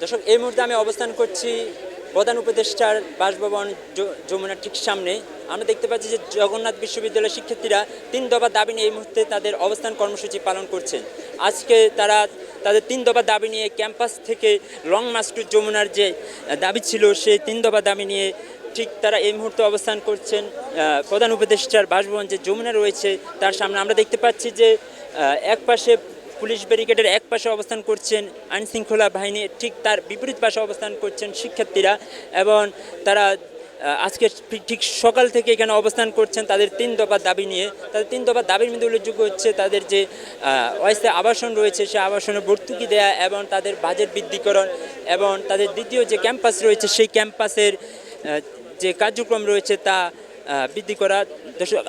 দর্শক, এই মুহূর্তে আমি অবস্থান করছি প্রধান উপদেষ্টার বাসভবন যমুনার ঠিক সামনে। আমরা দেখতে পাচ্ছি যে জগন্নাথ বিশ্ববিদ্যালয়ের শিক্ষার্থীরা তিন দফা দাবি নিয়ে এই মুহূর্তে তাদের অবস্থান কর্মসূচি পালন করছেন। আজকে তারা তাদের তিন দফা দাবি নিয়ে ক্যাম্পাস থেকে লং মার্চ টু যমুনার যে দাবি ছিল, সেই তিন দফা দাবি নিয়ে ঠিক তারা এই মুহূর্তে অবস্থান করছেন। প্রধান উপদেষ্টার বাসভবন যে যমুনা রয়েছে, তার সামনে আমরা দেখতে পাচ্ছি যে এক পাশে পুলিশ ব্যারিকেডের এক পাশে অবস্থান করছেন আইন শৃঙ্খলা বাহিনী, ঠিক তার বিপরীত পাশে অবস্থান করছেন শিক্ষার্থীরা এবং তারা আজকে ঠিক- সকাল থেকে এখানে অবস্থান করছেন তাদের তিন দফা দাবি নিয়ে। তাদের তিন দফা দাবির মধ্যে উল্লেখযোগ্য হচ্ছে তাদের যে অস্থায়ী আবাসন রয়েছে সে আবাসনে ভর্তুকি দেয়া এবং তাদের বাজেট বৃদ্ধিকরণ এবং তাদের দ্বিতীয় যে ক্যাম্পাস রয়েছে সেই ক্যাম্পাসের যে কার্যক্রম রয়েছে তা বৃদ্ধি করা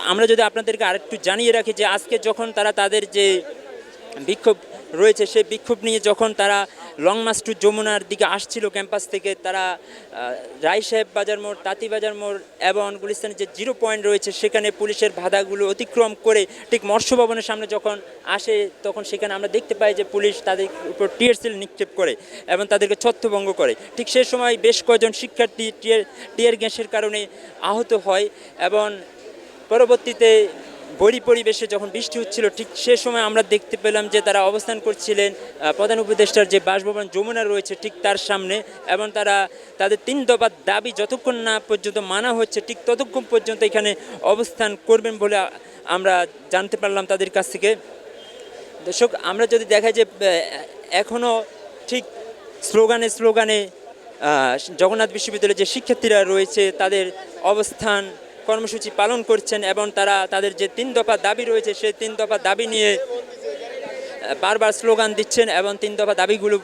আমরা যদি আপনাদেরকে আরেকটু জানিয়ে রাখি যে আজকে যখন তারা তাদের যে বিক্ষোভ রয়েছে, সেই বিক্ষোভ নিয়ে যখন তারা লং মার্চ টু যমুনার দিকে আসছিল ক্যাম্পাস থেকে, তারা রায় সাহেব বাজার মোড়, তাঁতি বাজার মোড় এবং গুলিস্তানের যে জিরো পয়েন্ট রয়েছে, সেখানে পুলিশের বাধাগুলো অতিক্রম করে ঠিক মৎস্য ভবনের সামনে যখন আসে, তখন সেখানে আমরা দেখতে পাই যে পুলিশ তাদের উপর টিয়ার সেল নিক্ষেপ করে এবং তাদেরকে ছত্রভঙ্গ করে। ঠিক সে সময় বেশ কয়েকজন শিক্ষার্থী টিয়ার টিয়ার গ্যাসের কারণে আহত হয় এবং পরবর্তীতে বড়ি পরিবেশে যখন বৃষ্টি হচ্ছিল, ঠিক সে সময় আমরা দেখতে পেলাম যে তারা অবস্থান করছিলেন প্রধান উপদেষ্টার যে বাসভবন যমুনা রয়েছে ঠিক তার সামনে এবং তারা, তাদের তিন দফা দাবি যতক্ষণ না পর্যন্ত মানা হচ্ছে, ঠিক ততক্ষণ পর্যন্ত এখানে অবস্থান করবেন বলে আমরা জানতে পারলাম তাদের কাছ থেকে। দর্শক, আমরা যদি দেখাই যে এখনও ঠিক স্লোগানে স্লোগানে জগন্নাথ বিশ্ববিদ্যালয়ের যে শিক্ষার্থীরা রয়েছে, তাদের অবস্থান কর্মসূচি পালন করছেন এবং তারা তাদের যে তিন দফা দাবি রয়েছে, সেই তিন দফা দাবি নিয়ে বারবার স্লোগান দিচ্ছেন এবং তিন দফা দাবিগুলো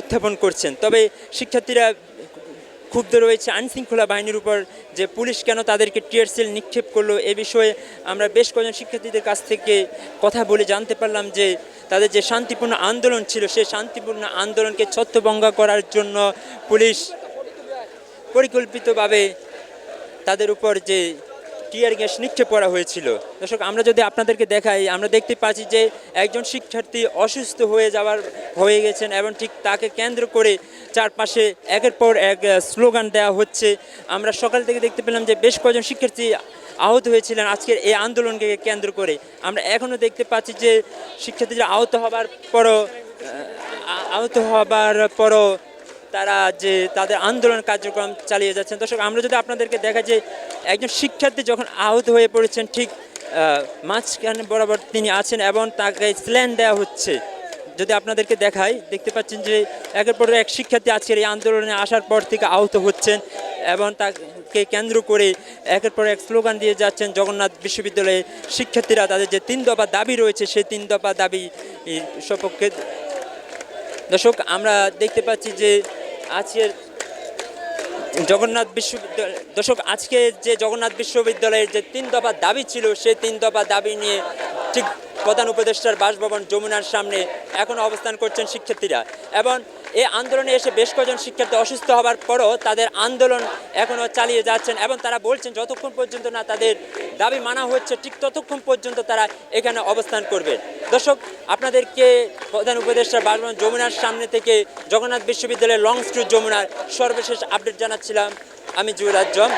উত্থাপন করছেন। তবে শিক্ষার্থীরা ক্ষুব্ধ রয়েছে, আইনশৃঙ্খলা বাহিনীর উপর যে পুলিশ কেন তাদেরকে টিয়ার সেল নিক্ষেপ করল, এ বিষয়ে আমরা বেশ কয়েকজন শিক্ষার্থীদের কাছ থেকে কথা বলে জানতে পারলাম যে তাদের যে শান্তিপূর্ণ আন্দোলন ছিল, সেই শান্তিপূর্ণ আন্দোলনকে ছত্রভঙ্গ করার জন্য পুলিশ পরিকল্পিতভাবে তাদের উপর যে টিয়ার গ্যাস নিক্ষেপ করা হয়েছিল। দর্শক, আমরা যদি আপনাদেরকে দেখাই, আমরা দেখতে পাচ্ছি যে একজন শিক্ষার্থী অসুস্থ হয়ে যাওয়ার, হয়ে গেছেন এবং ঠিক তাকে কেন্দ্র করে চারপাশে একের পর এক স্লোগান দেওয়া হচ্ছে। আমরা সকাল থেকে দেখতে পেলাম যে বেশ কয়েকজন শিক্ষার্থী আহত হয়েছিলেন আজকের এই আন্দোলনকে কেন্দ্র করে। আমরা এখনও দেখতে পাচ্ছি যে শিক্ষার্থীরা আহত হবার পরও আহত হবার পরও তারা যে তাদের আন্দোলন কার্যক্রম চালিয়ে যাচ্ছেন। দর্শক, আমরা যদি আপনাদেরকে দেখা যে একজন শিক্ষার্থী যখন আহত হয়ে পড়েছেন, ঠিক মাঝখানে বরাবর তিনি আছেন এবং তাকে স্ল্যান দেওয়া হচ্ছে। যদি আপনাদেরকে দেখাই, দেখতে পাচ্ছেন যে একের পর এক শিক্ষার্থী আজকের এই আন্দোলনে আসার পর থেকে আহত হচ্ছেন এবং তাকে কেন্দ্র করে একের পর এক স্লোগান দিয়ে যাচ্ছেন জগন্নাথ বিশ্ববিদ্যালয়ে শিক্ষার্থীরা। তাদের যে তিন দফা দাবি রয়েছে, সেই তিন দফা দাবি সপক্ষে দর্শক, আমরা দেখতে পাচ্ছি যে আজকের জগন্নাথ বিশ্ববিদ্যালয় দর্শক, আজকে যে জগন্নাথ বিশ্ববিদ্যালয়ের যে তিন দফা দাবি ছিল, সেই তিন দফা দাবি নিয়ে ঠিক প্রধান উপদেষ্টার বাসভবন যমুনার সামনে এখন অবস্থান করছেন শিক্ষার্থীরা। এবং এই আন্দোলনে এসে বেশ কয়েকজন শিক্ষার্থী অসুস্থ হবার পরও তাদের আন্দোলন এখনও চালিয়ে যাচ্ছেন এবং তারা বলছেন, যতক্ষণ পর্যন্ত না তাদের দাবি মানা হচ্ছে, ঠিক ততক্ষণ পর্যন্ত তারা এখানে অবস্থান করবে। দর্শক, আপনাদেরকে প্রধান উপদেষ্টা বাসভবন যমুনার সামনে থেকে জগন্নাথ বিশ্ববিদ্যালয়ের লং স্ট্রিট যমুনার সর্বশেষ আপডেট জানাচ্ছিলাম। আমি আজম